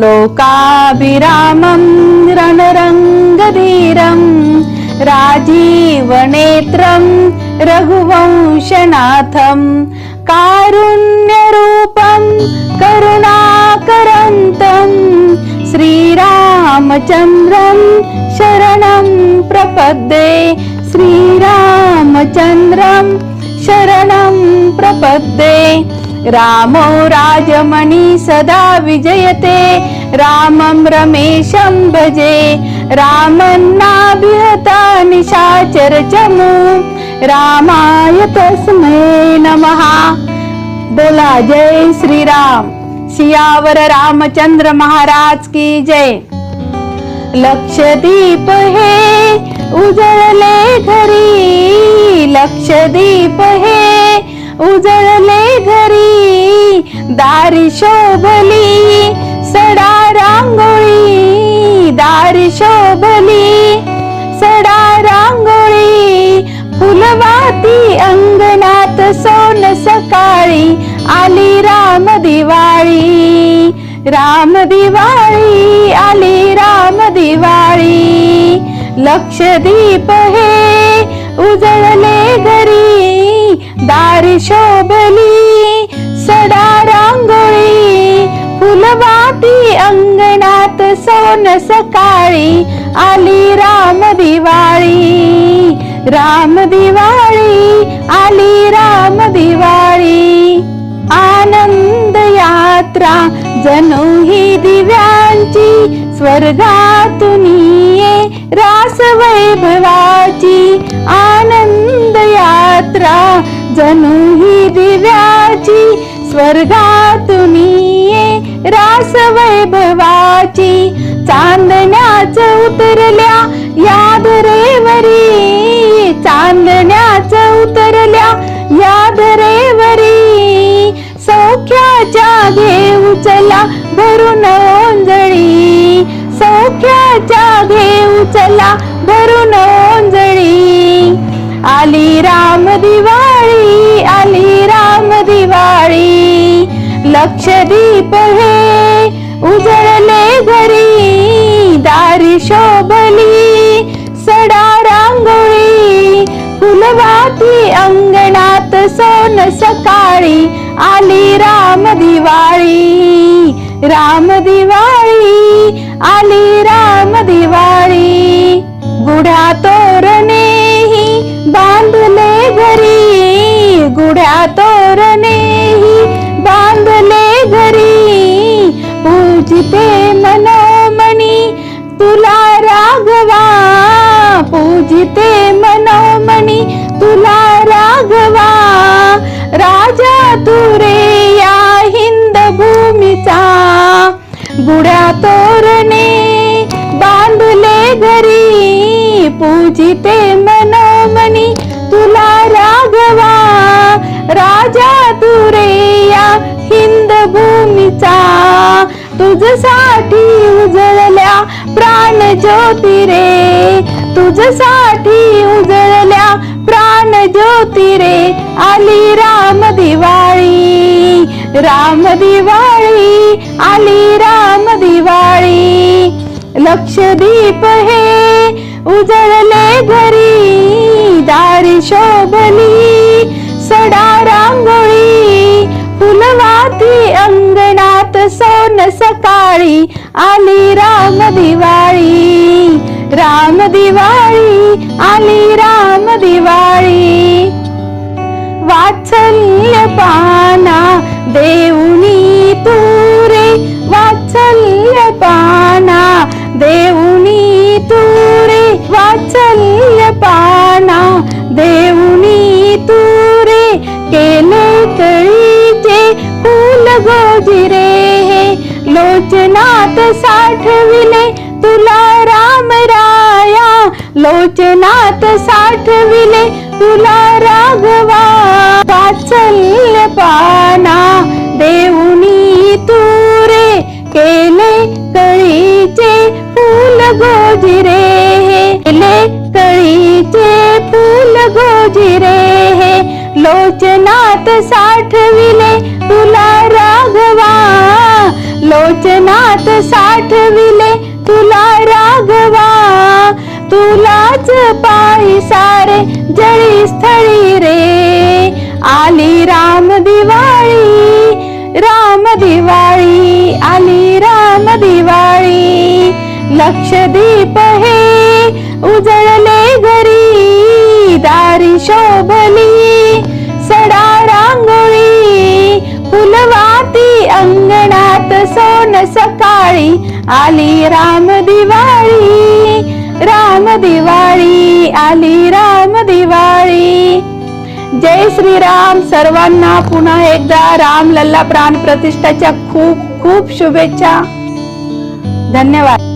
लोकाभिरामं रणरङ्गधीरं राजीवनेत्रं रघुवंशनाथं कारुण्यरूपं करुणाकरन्तं श्रीरामचन्द्रं शरणं प्रपद्ये। श्रीरामचन्द्रं शरणं प्रपद्ये। रामो राजमणि सदा विजयते। रामं रमेशं भजे। रामन्नाभिहता निशाचर चमू। रामाय तस्मै नमः। बोला जय श्रीराम सियावर रामचंद्र महाराज की जय. लक्षदीप हे उजळले घरी. लक्षदीप हे उजळले घरी. दारी शोभली सडा रांगोळी. दारी शोभली सडा रांगोळी. फुलवाती अंगणात सोन सकाळी. आली राम दिवाळी राम दिवाळी आली राम दिवाळी. लक्षदीप हे उजळले घरी दारी शोभली सडा रांगोळी. फुलवाती अंगणात सोन सकाळी आली राम दिवाळी. राम दिवाळी आली राम दिवाळी यात्रा जणू ही दिव्यांची स्वर्गातून ये रास वैभवाची आनंद यात्रा. जणू ही दिव्याची स्वर्गातून ये रास वैभवाची. चांदण्याच उतरल्या या रेवरी चांदण्याच उतरल्या या रेवरी सौख्याच्या घे भरून ओंजळी. सौख्याच्या घेऊ चला भरून ओंजळी. आली राम दिवाळी आली राम दिवाळी. लक्षदीप हे उजळले घरी. दारी शोभली सडा रांगोळी. फुलवाती अंगणात सोन सकाळी. आली राम दिवाळी राम दिवाळी आली राम दिवाळी. गुढ्या तोरणेही बांधले घरी गुढ्या तोरणेही बांधले घरी. पूजिते मना तुझसाठी उजळल्या प्राण ज्योती रे. तुझसाठी उजळल्या प्राण ज्योती रे. आली राम दिवाळी राम दिवाळी आली राम दिवाळी. लक्षदीप हे उजळले घरी दारी शोभली सडा सकाळी आली राम दिवाळी. राम दिवाळी आली राम दिवाळी. वाचल्य पाना देऊनी तुरे. वाचल्य पाना देऊनी तुरे. वाचल्य पाना देऊनी तुरे. केले कळीचे फूल गोजिरे. लोचनात साठविले तुला राम राया. लोचनात साठविले तुला राघवा. वात्सल्य पाना देऊनी तुरे केले कळीचे फूल गोजिरे केले तुझी रे हे. लोचनात साठविले तुला लोचनात साठविले तुला राघवा. तुलाच पायी सारे जळी स्थळी रे. आली राम दिवाळी राम दिवाळी आली राम दिवाळी. लक्ष दीप हे उजळले घरी दारी शोभली. अंगणात सोन सकाळी आली राम दिवाळी राम दिवाळी आली राम दिवाळी. जय श्रीराम सर्वांना पुन्हा एकदा राम लल्ला प्राण प्रतिष्ठाच्या खूप खूप शुभेच्छा. धन्यवाद.